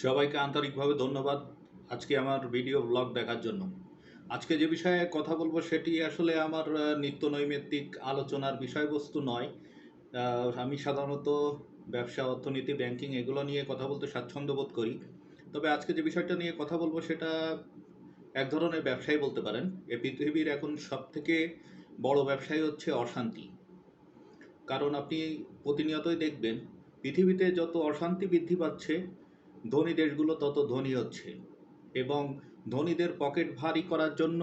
সবাইকে আন্তরিকভাবে ধন্যবাদ আজকে আমার ভিডিও ব্লগ দেখার জন্য। আজকে যে বিষয়ে কথা বলব সেটি আসলে আমার নিত্য নৈমিত্তিক আলোচনার বিষয়বস্তু নয়। আমি সাধারণত ব্যবসা, অর্থনীতি, ব্যাংকিং এগুলো নিয়ে কথা বলতে স্বাচ্ছন্দ্য বোধ করি। তবে আজকে যে বিষয়টা নিয়ে কথা বলব সেটা এক ধরনের ব্যবসায়ী বলতে পারেন। এ পৃথিবীর এখন সব থেকে বড় ব্যবসায়ী হচ্ছে অশান্তি। কারণ আপনি প্রতিনিয়তই দেখবেন, পৃথিবীতে যত অশান্তি বৃদ্ধি পাচ্ছে ধনী দেশগুলো তত ধনী হচ্ছে। এবং ধনীদের পকেট ভারী করার জন্য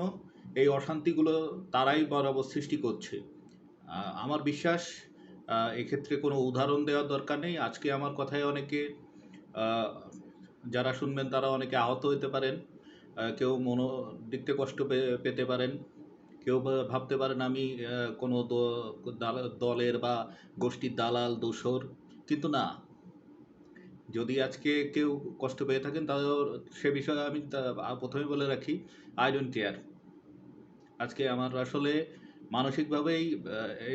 এই অশান্তিগুলো তারাই বরাবর সৃষ্টি করছে। আমার বিশ্বাস এক্ষেত্রে কোনো উদাহরণ দেওয়ার দরকার নেই। আজকে আমার কথায় অনেকে যারা শুনবেন তারা অনেকে আহত হতে পারেন। কেউ মনো, দিকতে কষ্ট পেতে পারেন। কেউ ভাবতে পারেন আমি কোনো দলের বা গোষ্ঠীর দালাল দোসর কিন্তু না যদি আজকে কেউ কষ্ট পেয়ে থাকেন, তাহলে সে বিষয়ে আমি প্রথমে বলে রাখি আই ডোন্ট কেয়ার আজকে আমার আসলে মানসিকভাবেই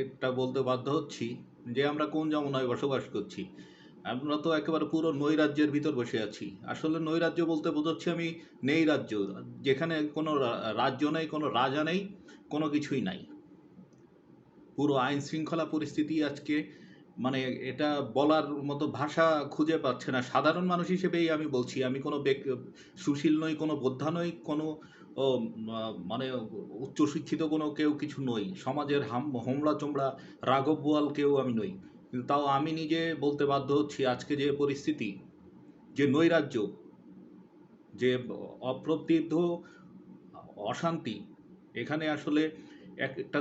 এটা বলতে বাধ্য হচ্ছি যে আমরা কোন যমুনায় বসবাস করছি। আমরা তো একেবারে পুরো নৈরাজ্যের ভিতর বসে আছি। আসলে নৈরাজ্য বলতে বোঝাচ্ছি আমি নেই রাজ্য। যেখানে কোনো রাজ্য নেই, কোনো রাজা নেই, কোনো কিছুই নাই। পুরো আইন শৃঙ্খলা পরিস্থিতি আজকে মানে এটা বলার মতো ভাষা খুঁজে পাচ্ছে না। সাধারণ মানুষ হিসেবেই আমি বলছি, আমি কোনো সুশীল নই, কোনো বোদ্ধা নই, কোনো মানে উচ্চশিক্ষিত কোনো কেউ কিছু নই। সমাজের হাম হোমলা চোমড়া রাঘব বোয়াল কেউ আমি নই। কিন্তু তাও আমি নিজে বলতে বাধ্য হচ্ছি, আজকে যে পরিস্থিতি, যে নৈরাজ্য, যে অপ্রতিদ্ধ অশান্তি, এখানে আসলে একটা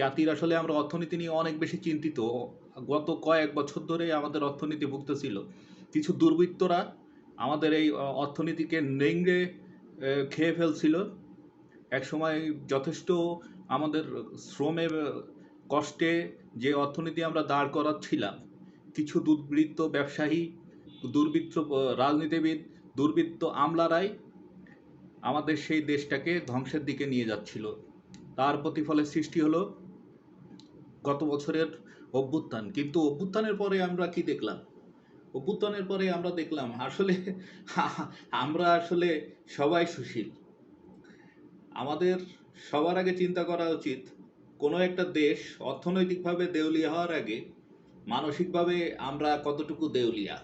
জাতির আসলে আমরা অর্থনীতি নিয়ে অনেক বেশি চিন্তিত। গত কয়েক বছর ধরে আমাদের অর্থনীতি ভুগতেছিল। কিছু দুর্বৃত্তরা আমাদের এই অর্থনীতিকে নেংড়ে খেয়ে ফেলছিল। এক সময় যথেষ্ট আমাদের শ্রমে কষ্টে যে অর্থনীতি আমরা দাঁড় করাচ্ছিলাম, কিছু দুর্বৃত্ত ব্যবসায়ী, দুর্বৃত্ত রাজনীতিবিদ, দুর্বৃত্ত আমলারাই আমাদের সেই দেশটাকে ধ্বংসের দিকে নিয়ে যাচ্ছিল। তার প্রতিফলে সৃষ্টি হলো গত বছরের অভ্যুত্থান। কিন্তু অভ্যুত্থানের পরে আমরা কি দেখলাম? অভ্যুত্থানের পরে আমরা দেখলাম আসলে আমরা আসলে সবাই সুশীল। আমাদের সবার আগে চিন্তা করা উচিত, কোনো একটা দেশ অর্থনৈতিকভাবে দেউলিয়া হওয়ার আগে মানসিকভাবে আমরা কতটুকু দেউলিয়া?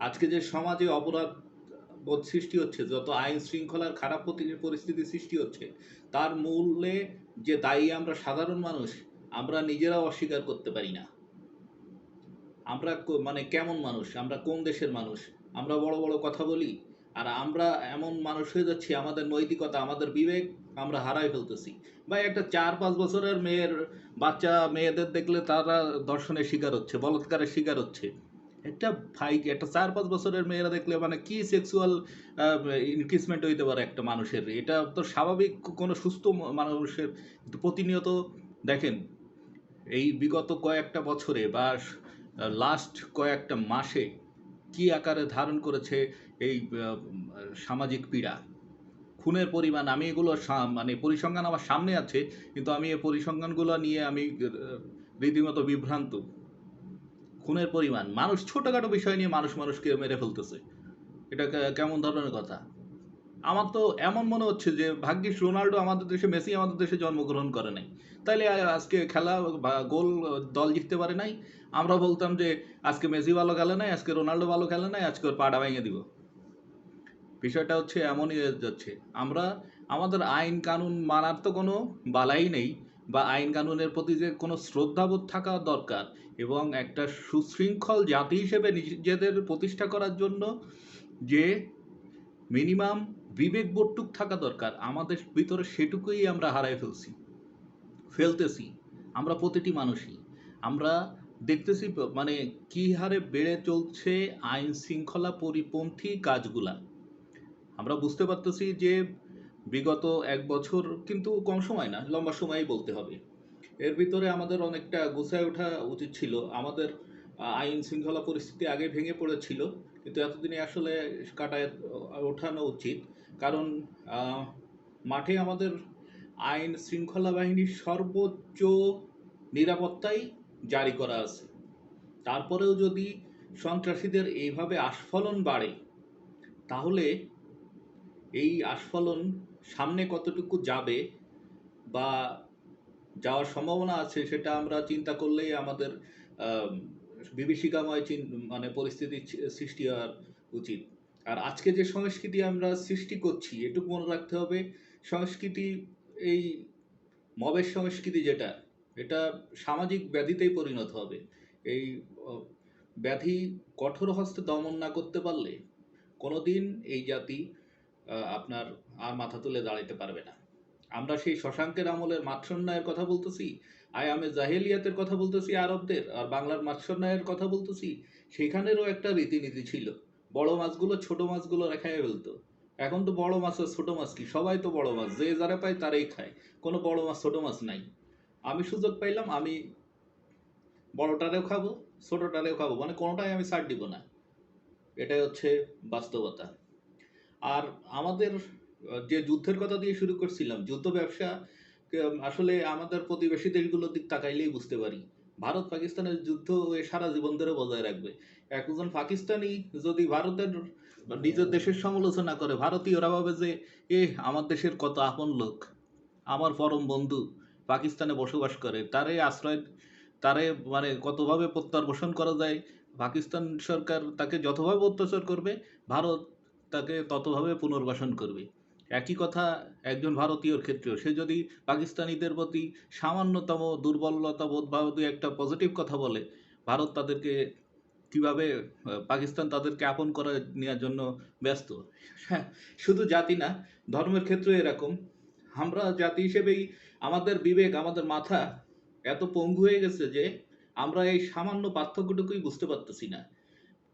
আজকে যে সমাজে অপরাধ বোধ সৃষ্টি হচ্ছে, যত আইন শৃঙ্খলার খারাপ পরিস্থিতি সৃষ্টি হচ্ছে, তার মূলে যে দায়ী আমরা সাধারণ মানুষ, আমরা নিজেরাও অস্বীকার করতে পারি না। আমরা মানে কেমন মানুষ? আমরা কোন দেশের মানুষ? আমরা বড় বড় কথা বলি, আর আমরা এমন মানুষ হয়ে যাচ্ছি, আমাদের নৈতিকতা, আমাদের বিবেক, আমরা হারাই ফেলতেছি। বা একটা চার পাঁচ বছরের মেয়ের বাচ্চা, মেয়েদের দেখলে তারা দর্শনের শিকার হচ্ছে, বলৎকারের শিকার হচ্ছে। একটা ভাই, একটা চার, পাঁচ বছরের মেয়েরা দেখলে মানে কি সেক্সুয়াল ইনক্রিজমেন্ট হইতে পারে একটা মানুষের? এটা তো স্বাভাবিক কোনো সুস্থ মানুষের প্রতিনিয়ত দেখেন, এই বিগত কয়েকটা বছরে বা লাস্ট কয়েকটা মাসে কি আকারে ধারণ করেছে এই সামাজিক পীড়া? খুনের পরিমাণ, আমি এগুলো মানে পরিসংখ্যান আমার সামনে আছে, কিন্তু আমি এই পরিসংখ্যানগুলো নিয়ে আমি রীতিমতো বিভ্রান্ত। খুনের পরিমাণ। মানুষ ছোটখাটো বিষয় নিয়ে মানুষ মানুষকে মেরে ফেলতেছে। এটা কেমন ধরনের কথা? আমার তো এমন মনে হচ্ছে যে, ভাগ্যিস রোনাল্ডো আমাদের দেশে, মেসি আমাদের দেশে জন্মগ্রহণ করে নাই। তাইলে আজকে খেলা গোল দল জিততে পারে নাই? আমরা বলতাম যে, আজকে মেসি ভালো খেলে নাই, আজকে রোনাল্ডো ভালো খেলে নাই, আজকে ওর পাটা ভেঙে দিব। বিষয়টা হচ্ছে এমনই যাচ্ছে। আমরা, আমাদের আইন কানুন মানার তো কোনো বালাই নেই। বা আইন কানুনের প্রতি যে কোনো শ্রদ্ধাবোধ থাকা দরকার এবং একটা সুশৃঙ্খল জাতি হিসেবে নিজেদের প্রতিষ্ঠা করার জন্য যে মিনিমাম বিবেকবোধটুক থাকা দরকার, আমাদের ভিতরে সেটুকুই আমরা হারাই ফেলছি, ফেলতেছি। আমরা প্রতিটি মানুষই। আমরা দেখতেছি মানে কি হারে বেড়ে চলছে আইন শৃঙ্খলা পরিপন্থী কাজগুলা। আমরা বুঝতে পারতেছি যে বিগত এক বছর কিন্তু কম সময় না, লম্বা সময়ই বলতে হবে। এর ভিতরে আমাদের অনেকটা গুছায় ওঠা উচিত ছিল। আমাদের আইন শৃঙ্খলা পরিস্থিতি আগে ভেঙে পড়েছিল, কিন্তু এতদিনে আসলে কাটায় ওঠানো উচিত। কারণ মাঠে আমাদের আইন শৃঙ্খলা বাহিনীর সর্বোচ্চ নিরাপত্তাই জারি করা আছে। তারপরেও যদি সন্ত্রাসীদের এইভাবে আস্ফলন বাড়ে, তাহলে এই আস্ফলন সামনে কতটুকু যাবে বা যাওয়ার সম্ভাবনা আছে সেটা আমরা চিন্তা করলেই আমাদের আম, বিভীষিকাময় চিন- মানে পরিস্থিতির সৃ- সৃষ্টি হওয়ার উচিত। আর আজকে যে সংস্কৃতি আমরা সৃষ্টি করছি এটুকু মনে রাখতে হবে সংস্কৃতি এই মবের সংস্কৃতি যেটা এটা সামাজিক ব্যাধিতেই পরিণত হবে। এই ব্যাধি কঠোর হস্তে দমন না করতে পারলে কোনোদিন এই জাতি আপনার আর মাথা তুলে দাঁড়াইতে পারবে না। আমরা সেই শশাঙ্কের আমলের মাৎসন্যায়ের কথা বলতেছি, আয়ামে জাহেলিয়াতের কথা বলতেছি, আরবদের, আর বাংলার মাৎসন্যায়ের কথা বলতেছি। সেখানেরও একটা রীতিনীতি ছিল, বড় মাছগুলো ছোট মাছগুলো রেখায় ফেলতো। এখন তো বড় মাছ আর ছোট মাছ কি? সবাই তো বড় মাছ, যে যারা পায় তারাই খায়, কোনো বড় মাছ ছোট মাছ নাই। আমি সুযোগ পাইলাম, আমি বড়টারেও খাব, ছোটটারেও খাব মানে কোনোটাই আমি ছাড় দিব না। এটাই হচ্ছে বাস্তবতা। আর আমাদের যে যুদ্ধের কথা দিয়ে শুরু করছিলাম, যুদ্ধ ব্যবসা আসলে আমাদের প্রতিবেশী দেশগুলোর দিক তাকাইলেই বুঝতে পারি। ভারত পাকিস্তানের যুদ্ধ সারা জীবন ধরে বজায় রাখবে। একজন পাকিস্তানি যদি ভারতের নিজের দেশের সমালোচনা করে, ভারতীয়রা ভাবে যে, এ, আমার দেশের কত আপন লোক, আমার পরম বন্ধু পাকিস্তানে বসবাস করে, তারে আশ্রয়, তারে মানে কতভাবে প্রত্যাবর্ষণ করা যায়, পাকিস্তান সরকার তাকে যতভাবে অত্যাচার করবে, ভারত তাকে ততভাবে পুনর্বাসন করবে। একই কথা একজন ভারতীয়র ক্ষেত্রেও। সে যদি পাকিস্তানিদের প্রতি সামান্যতম দুর্বলতা বোধ বা দুই একটা পজিটিভ কথা বলে, ভারত তাদেরকে কীভাবে পাকিস্তান তাদেরকে আপন করে নেওয়ার জন্য ব্যস্ত? হ্যাঁ শুধু জাতি না, ধর্মের ক্ষেত্রে এরকম। আমরা জাতি হিসেবেই আমাদের বিবেক, আমাদের মাথা এত পঙ্গু হয়ে গেছে যে আমরা এই সামান্য পার্থক্যটুকুই বুঝতে পারতেছি না।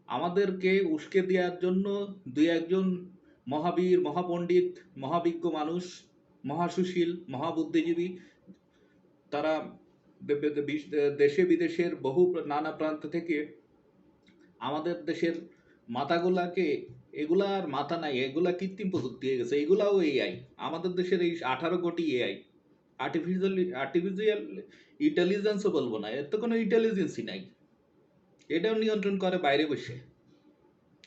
আমাদেরকে উস্কে দেওয়ার জন্য দুই একজন মহাবীর, মহাপণ্ডিত, মহাবিজ্ঞ মানুষ, মহাসুশীল, মহাবুদ্ধিজীবী, তারা দেশে বিদেশের বহু নানা প্রান্ত থেকে আমাদের দেশের মাথাগুলাকে এগুলা আর মাথা নাই, এগুলা কৃত্রিম প্রযুক্তি হয়ে গেছে, এগুলাও এআই আমাদের দেশের এই আঠারো কোটি এআই আর্টিফিশিয়াল আর্টিফিশিয়াল ইন্টেলিজেন্সও বলব না, এর তো কোনো ইন্টেলিজেন্সই নাই। এটাও নিয়ন্ত্রণ করে বাইরে বসে।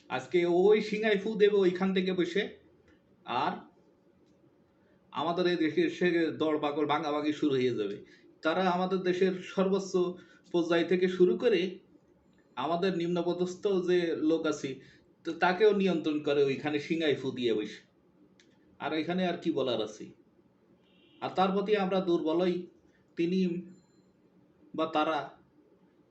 আজকে ওই সিঙ্গাই ফু দেবে ওইখান থেকে বসে। আর আমাদের এই দেশে সে দড় পাকড় ভাঙাভাঙি শুরু হয়ে যাবে। তারা আমাদের দেশের সর্বোচ্চ পর্যায় থেকে শুরু করে আমাদের নিম্নপদস্থ যে লোক আছে, তো তাকেও নিয়ন্ত্রণ করে ওইখানে সিঙ্গাই ফু দিয়ে বসে। আর এখানে আর কি বলার আছে? আর তার প্রতি আমরা দুর্বলই তিনি বা তারা,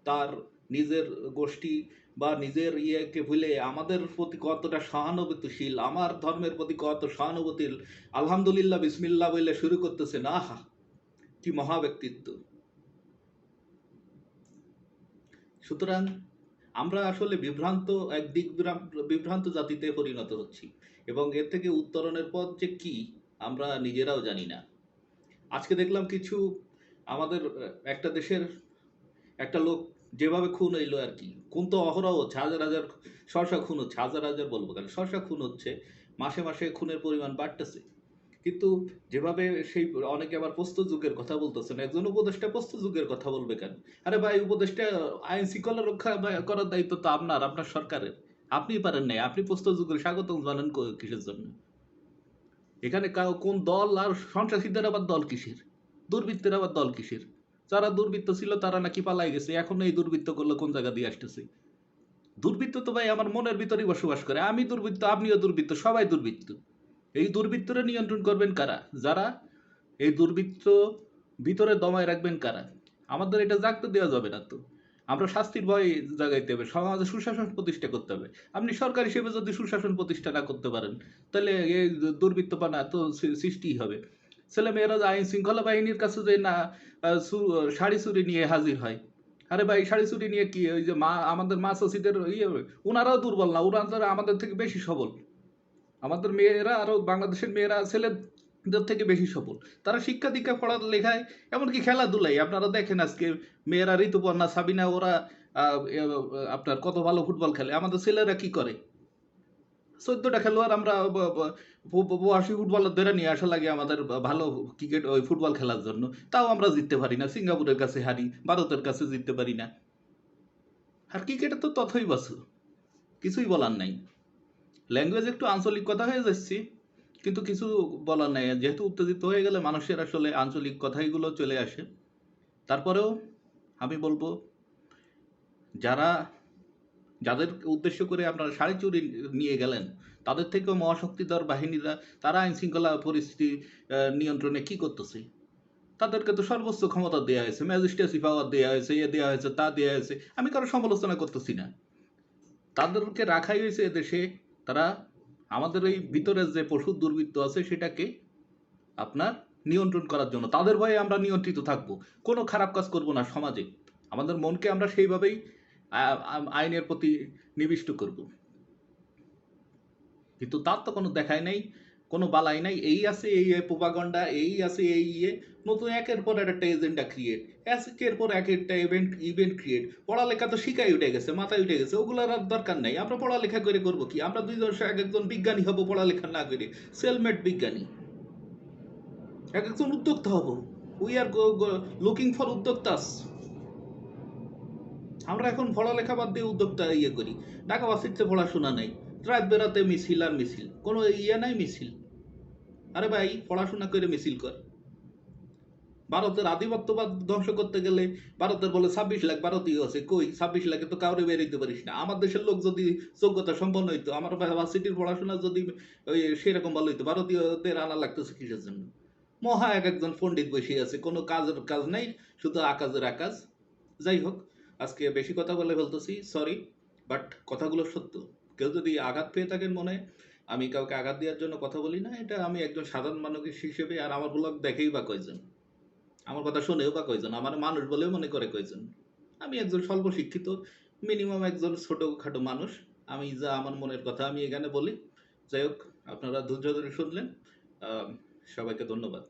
তার নিজের গোষ্ঠী বা নিজের ইয়েকে ভুলে আমাদের প্রতি কতটা সহানুভূতিশীল, আমার ধর্মের প্রতি কত সহানুভূতির, আলহামদুলিল্লাহ, বিসমিল্লাহ বলে শুরু করতেছে না আহা, কি মহা ব্যক্তিত্ব। সুতরাং আমরা আসলে বিভ্রান্ত এক দিক বিভ্রান্ত জাতিতে পরিণত হচ্ছি এবং এর থেকে উত্তরণের পথ যে কি, আমরা নিজেরাও জানি না। আজকে দেখলাম কিছু আমাদের, একটা দেশের একটা লোক যেভাবে খুন হইল আর কি। খুন তো অহরহ হচ্ছে হাজার হাজার শশা খুন হচ্ছে হাজার হাজার বলব কেন? শশা খুন হচ্ছে, মাসে মাসে খুনের পরিমাণ বাড়তেছে। কিন্তু যেভাবে সেই অনেকে আবার পোস্ত যুগের কথা বলতেছেন, একজন উপদেষ্টা পোস্ত যুগের কথা বলবে কেন? আরে ভাই, উপদেষ্টা, আইন শৃঙ্খলা রক্ষা করার দায়িত্ব তো আপনার আপনার সরকারের। আপনি পারেন নাই, আপনি পোস্ত যুগের স্বাগত জানান কিসের জন্য? এখানে কোন দল আর সন্ত্রাসীদের আবার দল কিসের? দুর্বৃত্তের আবার দল কিসের? যারা দুর্বৃত্ত ছিল তারা নাকি পালাই গেছে। এখন এই দুর্বৃত্ত করলে কোন জায়গা দিয়ে আসতেছে? দুর্বৃত্ত তো ভাই আমার মনের ভিতরেই বসবাস করে। আমি দুর্বৃত্ত, আপনিও দুর্বৃত্ত, সবাই দুর্বৃত্ত। এই দুর্বৃত্তরা নিয়ন্ত্রণ করবেন কারা? যারা এই দুর্বৃত্ত ভিতরে দমায় রাখবেন কারা? আমাদের এটা জাগতে দেওয়া যাবে না তো। আমরা শাস্তির ভয় জাগাইতে হবে। সমাজে সুশাসন প্রতিষ্ঠা করতে হবে। আপনি সরকার হিসেবে যদি সুশাসন প্রতিষ্ঠা না করতে পারেন, তাহলে এই দুর্বৃত্তপানা তো সৃষ্টিই হবে। ছেলে মেয়েরা আইন শৃঙ্খলা বাহিনীর কাছে যে না শাড়ি চুরি নিয়ে হাজির হয়। আরে ভাই, শাড়ি চুরি নিয়ে কি, ওই যে মা, আমাদের মা চাষিদের ইয়ে ওনারাও দুর্বল না ওনারা আমাদের থেকে বেশি সবল। আমাদের মেয়েরা আরও, বাংলাদেশের মেয়েরা ছেলেদের থেকে বেশি সফল তারা শিক্ষা দীক্ষা পড়ালেখায়, এমনকি খেলাধুলাই আপনারা দেখেন আজকে, মেয়েরা ঋতুপর্ণা, সাবিনা, ওরা আপনার কত ভালো ফুটবল খেলে। আমাদের ছেলেরা কি করে? চোদ্দটা খেলোয়াড় আমরা বয়সী ফুটবলার ধরে নিয়ে আসা লাগে আমাদের ভালো ক্রিকেট ওই ফুটবল খেলার জন্য। তাও আমরা জিততে পারি না। সিঙ্গাপুরের কাছে হারি, ভারতের কাছে জিততে পারি না। আর ক্রিকেটে তো তথই বাসু। কিছুই বলার নাই। ল্যাঙ্গুয়েজ একটু আঞ্চলিক কথা হয়ে যাচ্ছি। কিন্তু কিছু বলার নাই। যেহেতু উত্তেজিত হয়ে গেলে মানুষের আসলে আঞ্চলিক কথাইগুলো চলে আসে। তারপরেও আমি বলব, যারা যাদের উদ্দেশ্য করে আপনারা শাড়ি চুরি নিয়ে গেলেন, তাদের থেকেও মহাশক্তিধর বাহিনীরা, তারা আইন শৃঙ্খলা পরিস্থিতি নিয়ন্ত্রণে কি করতেছে? তাদেরকে তো সর্বোচ্চ ক্ষমতা দেওয়া হয়েছে, ম্যাজিস্ট্রেসি পাওয়ার দেওয়া হয়েছে, এ দেওয়া হয়েছে, তা দেওয়া হয়েছে, আমি কারও সমালোচনা করতেছি না। তাদেরকে রাখাই হয়েছে এদেশে, তারা আমাদের এই ভিতরে যে পশুর দুর্বৃত্ত আছে সেটাকে আপনার নিয়ন্ত্রণ করার জন্য, তাদের ভয়ে আমরা নিয়ন্ত্রিত থাকব, কোনো খারাপ কাজ করব না সমাজে। আমাদের মনকে আমরা সেইভাবেই আইনের প্রতি নিবিষ্ট করব। কিন্তু তার তো কোনো দেখাই নাই, কোনো বালাই নাই, এই আছে, এই প্রোপাগন্ডা, এই আছে, এই ইয়ে নতুন একের পর একটা এজেন্ডা ক্রিয়েট একের পর এক একটা ইভেন্ট ইভেন্ট ক্রিয়েট পড়ালেখা তো শিখাই উঠে গেছে, মাথায় উঠে গেছে, ওগুলোর আর দরকার নাই, আমরা পড়ালেখা করে করব কি? আমরা দুই দশ এক একজন বিজ্ঞানী হব পড়ালেখা না করে সেলমেট বিজ্ঞানী। এক একজন উদ্যোক্তা হব। উই আর লুকিং ফর উদ্যোক্তাস। আমরা এখন পড়ালেখা বাদ দিয়ে উদ্যোক্তা ইয়ে করি। ঢাকা বাসিতে পড়াশোনা নেই। রাত বেরাতে মিছিল আর মিছিল। কোনো ইয়ে নাই মিছিল। আরে ভাই, পড়াশোনা করে মিছিল কর। ভারতের আধিপত্যবাদ ধ্বংস করতে গেলে ভারতের বলে ছাব্বিশ লাখ ভারতীয় আছে। কই, ছাব্বিশ লাখে তো কাউরে বেরোতে পারিস না। আমার দেশের লোক যদি যোগ্যতা সম্পন্ন হইতো, আমার ভার্সিটির পড়াশোনা যদি ওই সেরকম ভালো হইতো, ভারতীয়দের আনা লাগতেছে কিসের জন্য? মহা এক একজন পণ্ডিত বসে আছে। কোনো কাজের কাজ নাই, শুধু আকাশের আকাশ যাই হোক আজকে বেশি কথা বলে ফেলতেছি সরি বাট কথাগুলো সত্য। কেউ যদি আঘাত পেয়ে থাকেন মনে, আমি কাউকে আঘাত দেওয়ার জন্য কথা বলি না, এটা আমি একজন সাধারণ মানুষ হিসেবে আর আমার ব্লগ দেখেই বা কয়জন? আমার কথা শোনেও বা কয়জন? আমার মানুষ বলেও মনে করে কয়জন? আমি একজন স্বল্প শিক্ষিত মিনিমাম একজন ছোটোখাটো মানুষ। আমি যা আমার মনের কথা আমি এখানে বলি। যাই হোক, আপনারা ধৈর্য ধরে শুনলেন সবাইকে ধন্যবাদ।